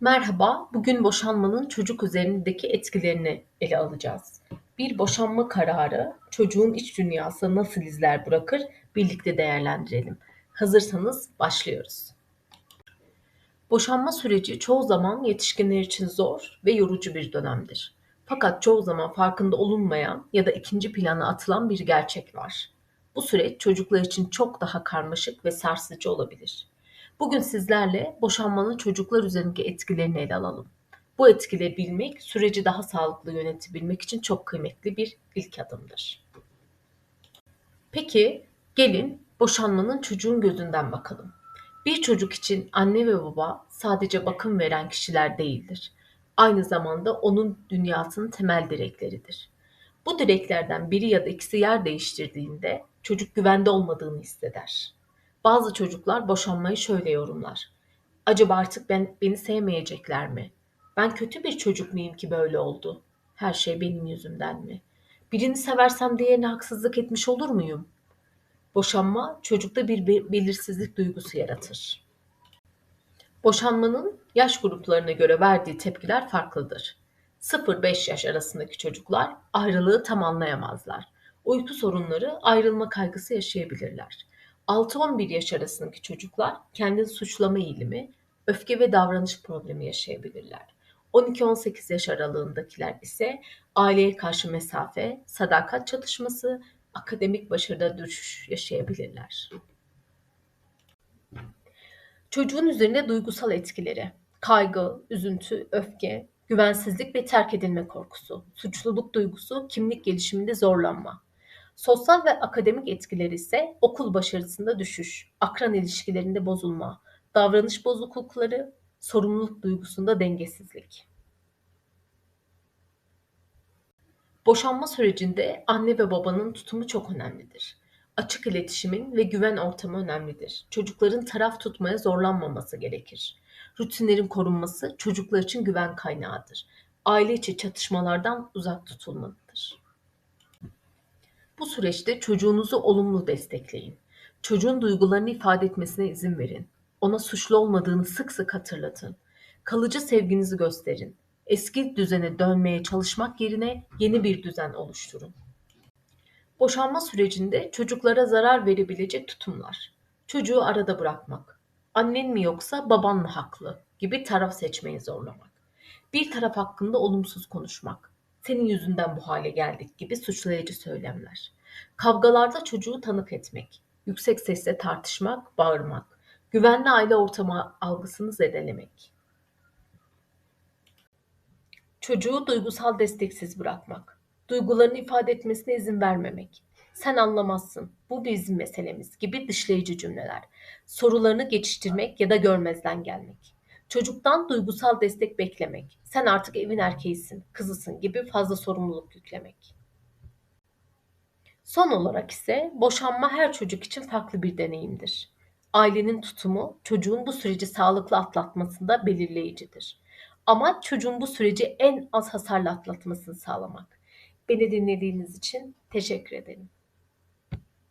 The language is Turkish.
Merhaba, bugün boşanmanın çocuk üzerindeki etkilerini ele alacağız. Bir boşanma kararı çocuğun iç dünyasına nasıl izler bırakır birlikte değerlendirelim. Hazırsanız başlıyoruz. Boşanma süreci çoğu zaman yetişkinler için zor ve yorucu bir dönemdir. Fakat çoğu zaman farkında olunmayan ya da ikinci plana atılan bir gerçek var. Bu süreç çocuklar için çok daha karmaşık ve sarsıcı olabilir. Bugün sizlerle boşanmanın çocuklar üzerindeki etkilerini ele alalım. Bu etkileri bilmek, süreci daha sağlıklı yönetebilmek için çok kıymetli bir ilk adımdır. Peki, gelin boşanmanın çocuğun gözünden bakalım. Bir çocuk için anne ve baba sadece bakım veren kişiler değildir. Aynı zamanda onun dünyasının temel direkleridir. Bu direklerden biri ya da ikisi yer değiştirdiğinde çocuk güvende olmadığını hisseder. Bazı çocuklar boşanmayı şöyle yorumlar. Acaba artık ben beni sevmeyecekler mi? Ben kötü bir çocuk muyum ki böyle oldu? Her şey benim yüzümden mi? Birini seversem diğerine haksızlık etmiş olur muyum? Boşanma çocukta bir belirsizlik duygusu yaratır. Boşanmanın yaş gruplarına göre verdiği tepkiler farklıdır. 0-5 yaş arasındaki çocuklar ayrılığı tam anlayamazlar. Uyku sorunları, ayrılma kaygısı yaşayabilirler. 6-11 yaş arasındaki çocuklar kendini suçlama eğilimi, öfke ve davranış problemi yaşayabilirler. 12-18 yaş aralığındakiler ise aileye karşı mesafe, sadakat çatışması, akademik başarıda düşüş yaşayabilirler. Çocuğun üzerinde duygusal etkileri, kaygı, üzüntü, öfke, güvensizlik ve terk edilme korkusu, suçluluk duygusu, kimlik gelişiminde zorlanma. Sosyal ve akademik etkileri ise okul başarısında düşüş, akran ilişkilerinde bozulma, davranış bozuklukları, sorumluluk duygusunda dengesizlik. Boşanma sürecinde anne ve babanın tutumu çok önemlidir. Açık iletişimin ve güven ortamı önemlidir. Çocukların taraf tutmaya zorlanmaması gerekir. Rutinlerin korunması çocuklar için güven kaynağıdır. Aile içi çatışmalardan uzak tutulmalıdır. Bu süreçte çocuğunuzu olumlu destekleyin. Çocuğun duygularını ifade etmesine izin verin. Ona suçlu olmadığını sık sık hatırlatın. Kalıcı sevginizi gösterin. Eski düzene dönmeye çalışmak yerine yeni bir düzen oluşturun. Boşanma sürecinde çocuklara zarar verebilecek tutumlar. Çocuğu arada bırakmak. Annen mi yoksa baban mı haklı gibi taraf seçmeyi zorlamak. Bir taraf hakkında olumsuz konuşmak. Senin yüzünden bu hale geldik gibi suçlayıcı söylemler. Kavgalarda çocuğu tanık etmek. Yüksek sesle tartışmak, bağırmak. Güvenli aile ortamı algısını zedelemek. Çocuğu duygusal desteksiz bırakmak. Duygularını ifade etmesine izin vermemek. Sen anlamazsın. Bu bizim meselemiz gibi dışlayıcı cümleler. Sorularını geçiştirmek ya da görmezden gelmek. Çocuktan duygusal destek beklemek. Sen artık evin erkeğisin, kızısın gibi fazla sorumluluk yüklemek. Son olarak ise boşanma her çocuk için farklı bir deneyimdir. Ailenin tutumu çocuğun bu süreci sağlıklı atlatmasında belirleyicidir. Amaç çocuğun bu süreci en az hasarla atlatmasını sağlamak. Beni dinlediğiniz için teşekkür ederim.